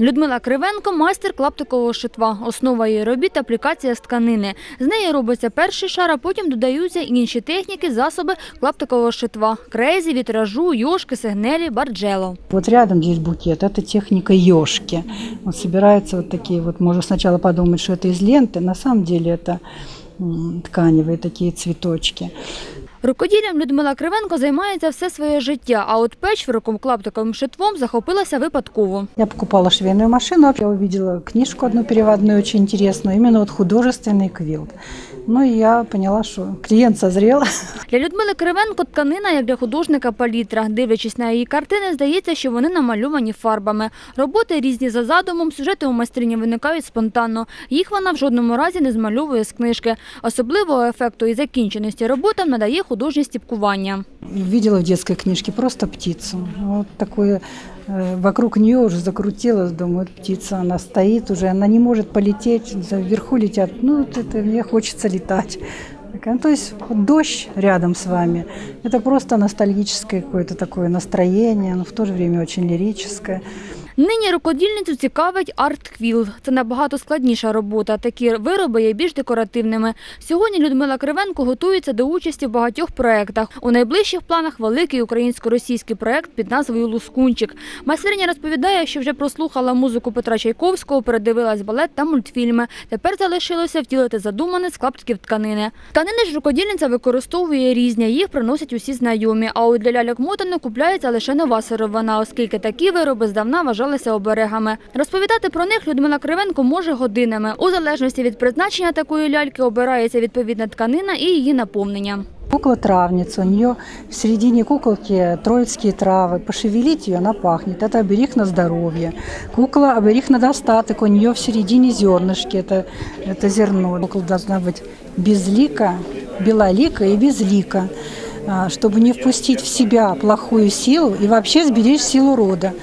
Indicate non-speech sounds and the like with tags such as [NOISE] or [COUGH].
Людмила Кривенко – майстер клаптикового шитва. Основа її робіт – аплікація з тканини. З неї робиться перший шар, а потім додаються інші техніки, засоби клаптикового шитва – крейзі, вітражу, йошки, сигнелі, барджело. Вот рядом здесь букет, это техника ешки. Вот собираются вот такие вот, можно сначала подумать, что это из ленты, на самом деле это м, тканевые такие цветочки. Рукоділлям Людмила Кривенко займається все своє життя, а от печвороком клаптиковим шитвом захопилася випадково. Я покупала швейную машину, я увидела книжку одну переводную, очень интересную, именно вот художественный квилт. Ну и я поняла, что клиент созрел. [LAUGHS] Для Людмили Кривенко тканина, як для художника, палітра. Дивлячись на її картини, здається, що вони намальовані фарбами. Роботи різні за задумом, сюжети у майстрині виникають спонтанно. Їх вона в жодному разі не змальовує з книжки. Особливого ефекту і закінченості роботам надає художнє стіпкування. Видела в детской книжке просто птицу. Вот такое, э, вокруг нее уже закрутилась, думаю, птица, она стоит уже, она не может полететь, вверху летят, ну вот это мне хочется летать. Ну, то есть вот дождь рядом с вами, это просто ностальгическое какое-то такое настроение, но в то же время очень лирическое. Нині рукодільницю цікавить арт-квіл. Це набагато складніша робота. Такі вироби є більш декоративними. Сьогодні Людмила Кривенко готується до участі в багатьох проєктах. У найближчих планах великий українсько-російський проєкт під назвою Лускунчик. Майстриня розповідає, що вже прослухала музику Петра Чайковського, передивилась балет та мультфільми. Тепер залишилося втілити задумане з клаптиків тканини. Тканини ж рукодільниця використовує різні, їх приносять усі знайомі. А от для ляльок мотани купляється лише нова сировина, оскільки такі вироби здавна вважалися оберегами. Розповідати про них Людмила Кривенко може годинами. У залежності від призначення такої ляльки обирається відповідна тканина і її наповнення. Кукла-травница, у нее в середине куколки троицкие травы. Пошевелить ее, она пахнет. Это оберег на здоровье. Кукла оберег на достаток. У нее в середине зернышки, это, это зерно. Кукла должна быть безлика, белолика и безлика, а, чтобы не впустить в себя плохую силу и вообще сберечь силу рода.